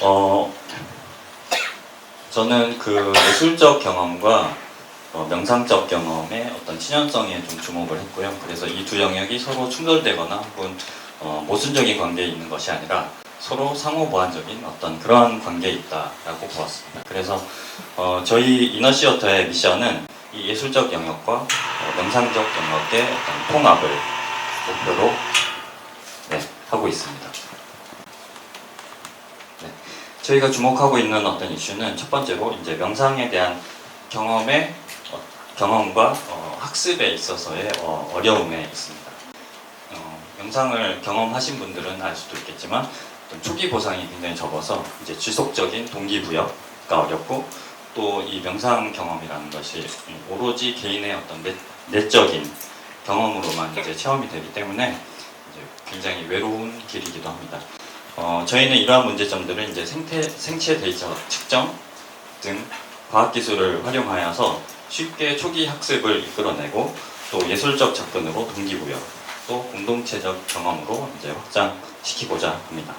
어, 저는 그 예술적 경험과 어, 명상적 경험의 어떤 친연성에 좀 주목을 했고요. 그래서 이 두 영역이 서로 충돌되거나 혹은 어, 모순적인 관계에 있는 것이 아니라 서로 상호 보완적인 어떤 그러한 관계에 있다라고 보았습니다. 그래서 어, 저희 이너시어터의 미션은 이 예술적 영역과 어, 명상적 영역의 어떤 통합을 목표로 네, 하고 있습니다. 저희가 주목하고 있는 어떤 이슈는 첫 번째로 이제 명상에 대한 경험의 어, 경험과 어, 학습에 있어서의 어, 어려움에 있습니다. 어, 명상을 경험하신 분들은 알 수도 있겠지만 초기 보상이 굉장히 적어서 이제 지속적인 동기부여가 어렵고 또 이 명상 경험이라는 것이 오로지 개인의 어떤 내, 내적인 경험으로만 이제 체험이 되기 때문에 굉장히 외로운 길이기도 합니다. 어, 저희는 이러한 문제점들을 이제 생태, 생체 데이터 측정 등 과학기술을 활용하여서 쉽게 초기 학습을 이끌어내고 또 예술적 접근으로 동기부여 또 공동체적 경험으로 이제 확장시키고자 합니다.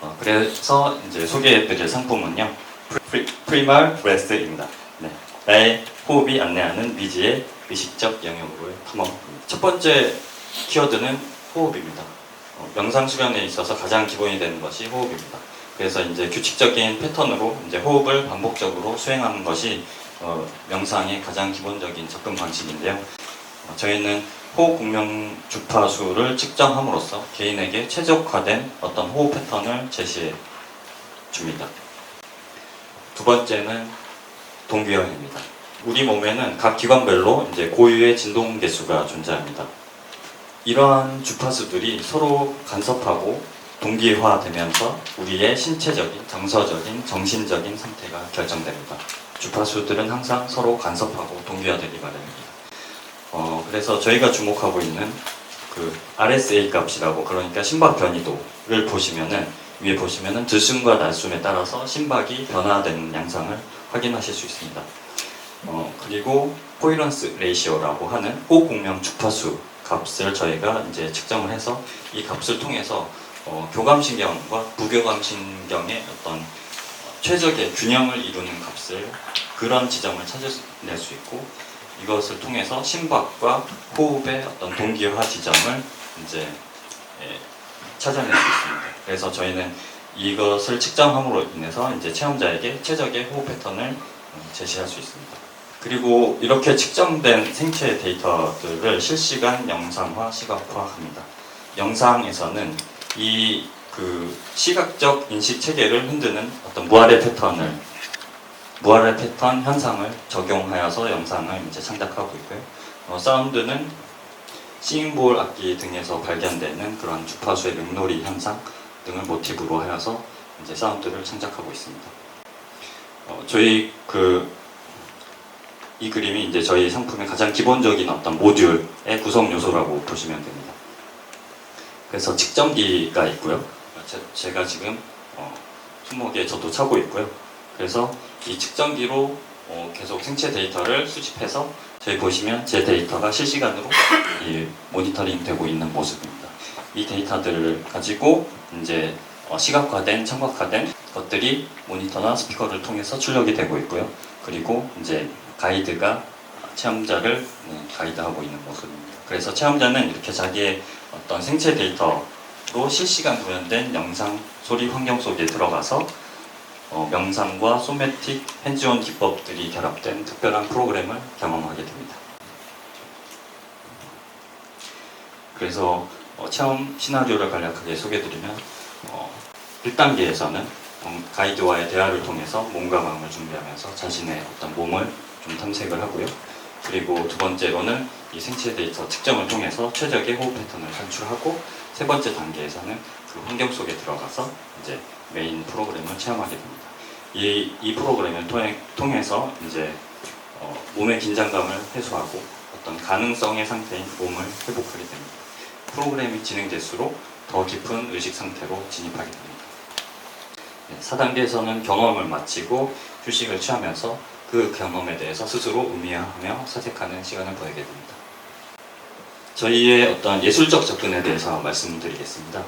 어, 그래서 이제 소개해드릴 상품은요 프리, 프리말 브레스입니다. 네, 나의 호흡이 안내하는 미지의 의식적 영역으로의 탐험입니다. 첫 번째 키워드는 호흡입니다. 어, 명상 수련에 있어서 가장 기본이 되는 것이 호흡입니다. 그래서 이제 규칙적인 패턴으로 이제 호흡을 반복적으로 수행하는 것이 어, 명상의 가장 기본적인 접근 방식인데요. 어, 저희는 호흡 공명 주파수를 측정함으로써 개인에게 최적화된 어떤 호흡 패턴을 제시해 줍니다. 두 번째는 동기화입니다. 우리 몸에는 각 기관별로 이제 고유의 진동 개수가 존재합니다. 이러한 주파수들이 서로 간섭하고 동기화되면서 우리의 신체적인, 정서적인, 정신적인 상태가 결정됩니다. 주파수들은 항상 서로 간섭하고 동기화되기 마련입니다. 어, 그래서 저희가 주목하고 있는 그 RSA 값이라고 그러니까 심박 변이도를 보시면은 위에 보시면은 들숨과 날숨에 따라서 심박이 변화되는 양상을 확인하실 수 있습니다. 어, 그리고 코이런스 레이시오라고 하는 호공명 주파수 값을 저희가 이제 측정을 해서 이 값을 통해서 어, 교감신경과 부교감신경의 어떤 최적의 균형을 이루는 값을 그런 지점을 찾아낼 수 있고 이것을 통해서 심박과 호흡의 어떤 동기화 지점을 이제 예, 찾아낼 수 있습니다. 그래서 저희는 이것을 측정함으로 인해서 이제 체험자에게 최적의 호흡 패턴을 음, 제시할 수 있습니다. 그리고 이렇게 측정된 생체 데이터들을 실시간 영상화, 시각화합니다. 영상에서는 이 그 시각적 인식 체계를 흔드는 어떤 무아래 패턴을 무아래 패턴 현상을 적용하여서 영상을 이제 창작하고 있고요. 어, 사운드는 싱볼 악기 등에서 발견되는 그런 주파수의 맹놀이 현상 등을 모티브로 하여서 이제 사운드를 창작하고 있습니다. 어, 저희 그 이 그림이 이제 저희 상품의 가장 기본적인 어떤 모듈의 구성 요소라고 보시면 됩니다. 그래서 측정기가 있고요. 제, 가 지금 어, 손목에 저도 차고 있고요. 그래서 이 측정기로 어, 계속 생체 데이터를 수집해서 저희 보시면 제 데이터가 실시간으로 이 모니터링 되고 있는 모습입니다. 이 데이터들을 가지고 이제 어, 시각화된, 청각화된 것들이 모니터나 스피커를 통해서 출력이 되고 있고요. 그리고 이제 가이드가 체험자를 네, 가이드하고 있는 모습입니다. 그래서 체험자는 이렇게 자기의 어떤 생체 데이터로 실시간 구현된 영상, 소리 환경 속에 들어가서 어, 명상과 소매틱 핸즈온 기법들이 결합된 특별한 프로그램을 경험하게 됩니다. 그래서 어, 체험 시나리오를 간략하게 소개드리면 어, 1단계에서는 가이드와의 대화를 통해서 몸과 마음을 준비하면서 자신의 어떤 몸을 좀 탐색을 하고요. 그리고 두 번째로는 이 생체 데이터 측정을 통해서 최적의 호흡 패턴을 산출하고 세 번째 단계에서는 그 환경 속에 들어가서 이제 메인 프로그램을 체험하게 됩니다. 이, 이 프로그램을 통해, 통해 서 이제 어, 몸의 긴장감을 해소하고 어떤 가능성의 상태인 몸을 회복하게 됩니다. 프로그램이 진행될수록 더 깊은 의식 상태로 진입하게 됩니다. 네, 4단계에서는 경험을 마치고 휴식을 취하면서 그 경험에 대해서 스스로 의미화하며 사색하는 시간을 보내게 됩니다. 저희의 어떤 예술적 접근에 대해서 말씀드리겠습니다.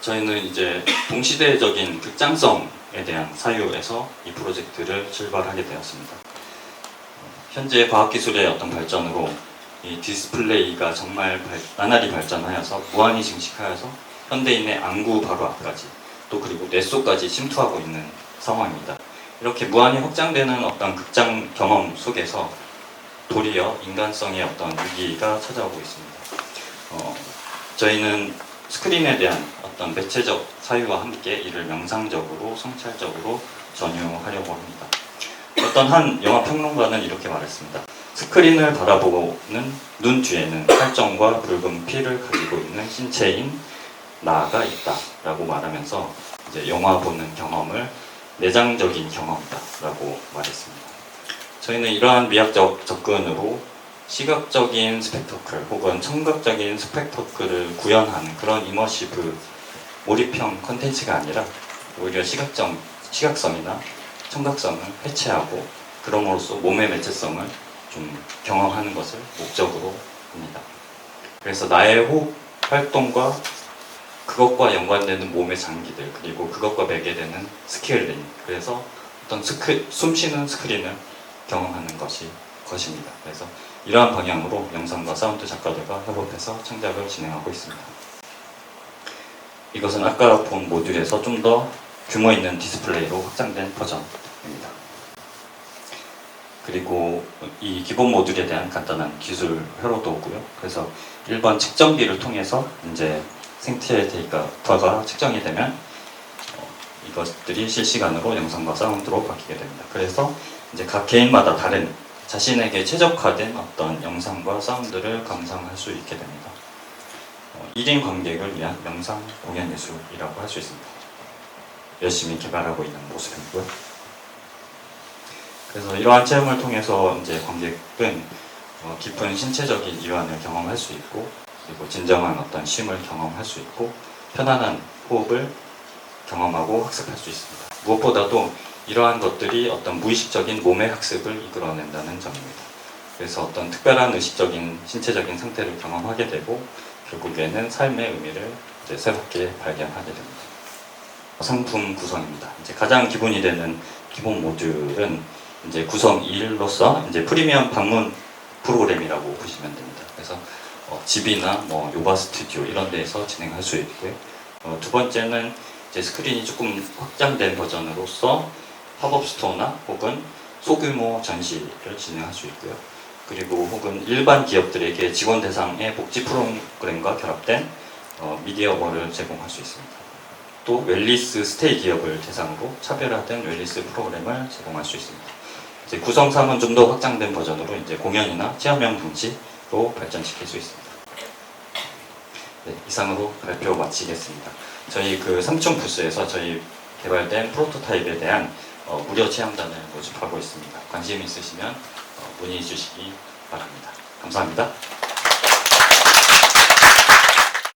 저희는 이제 동시대적인 극장성에 대한 사유에서 이 프로젝트를 출발하게 되었습니다. 현재 과학기술의 어떤 발전으로 이 디스플레이가 정말 발- 나날이 발전하여서 무한히 증식하여서 현대인의 안구 바로 앞까지 또 그리고 뇌 속까지 침투하고 있는 상황입니다. 이렇게 무한히 확장되는 어떤 극장 경험 속에서 도리어 인간성의 어떤 위기가 찾아오고 있습니다. 어, 저희는 스크린에 대한 어떤 매체적 사유와 함께 이를 명상적으로 성찰적으로 전유하려고 합니다. 어떤 한 영화 평론가는 이렇게 말했습니다. 스크린을 바라보는 눈 뒤에는 살점과 붉은 피를 가지고 있는 신체인 나가 있다라고 말하면서 이제 영화 보는 경험을 내장적인 경험이다라고 말했습니다. 저희는 이러한 미학적 접근으로 시각적인 스펙터클 혹은 청각적인 스펙터클을 구현하는 그런 이머시브 몰입형 컨텐츠가 아니라 오히려 시각적, 시각성이나 청각성을 해체하고 그럼으로써 몸의 매체성을 좀 경험하는 것을 목적으로 합니다. 그래서 나의 호흡 활동과 그것과 연관되는 몸의 장기들 그리고 그것과 매개되는 스케일링 그래서 어떤 스크, 숨쉬는 스크린을 경험하는 것이 것입니다. 그래서 이러한 방향으로 영상과 사운드 작가들과 협업해서 창작을 진행하고 있습니다. 이것은 아까 본 모듈에서 좀 더 규모 있는 디스플레이로 확장된 버전입니다. 그리고 이 기본 모듈에 대한 간단한 기술 회로도 오고요. 그래서 1번 측정기를 통해서 이제 생태 데이터가 측정이 되면 어, 이것들이 실시간으로 영상과 사운드로 바뀌게 됩니다. 그래서 이제 각 개인마다 다른 자신에게 최적화된 어떤 영상과 사운드를 감상할 수 있게 됩니다. 어, 1인 관객을 위한 영상 공연 예술이라고 할 수 있습니다. 열심히 개발하고 있는 모습이고요. 그래서 이러한 체험을 통해서 이제 관객은 어, 깊은 신체적인 이완을 경험할 수 있고 그리고 진정한 어떤 쉼을 경험할 수 있고 편안한 호흡을 경험하고 학습할 수 있습니다. 무엇보다도 이러한 것들이 어떤 무의식적인 몸의 학습을 이끌어낸다는 점입니다. 그래서 어떤 특별한 의식적인 신체적인 상태를 경험하게 되고 결국에는 삶의 의미를 이제 새롭게 발견하게 됩니다. 상품 구성입니다. 이제 가장 기본이 되는 기본 모듈은 이제 구성 2로서 이제 프리미엄 방문 프로그램이라고 보시면 됩니다. 그래서 어, 집이나 뭐 요가 스튜디오 이런 데에서 진행할 수 있고요. 어, 두 번째는 이제 스크린이 조금 확장된 버전으로서 팝업 스토어나 혹은 소규모 전시를 진행할 수 있고요. 그리고 혹은 일반 기업들에게 직원 대상의 복지 프로그램과 결합된 어, 미디어월을 제공할 수 있습니다. 또 웰리스 스테이 기업을 대상으로 차별화된 웰리스 프로그램을 제공할 수 있습니다. 이제 구성 3은 좀 더 확장된 버전으로 이제 공연이나 체험형 등지로 발전시킬 수 있습니다. 네, 이상으로 발표 마치겠습니다. 저희 그 3층 부스에서 저희 개발된 프로토타입에 대한 어, 무료 체험단을 모집하고 있습니다. 관심 있으시면 어, 문의 주시기 바랍니다. 감사합니다.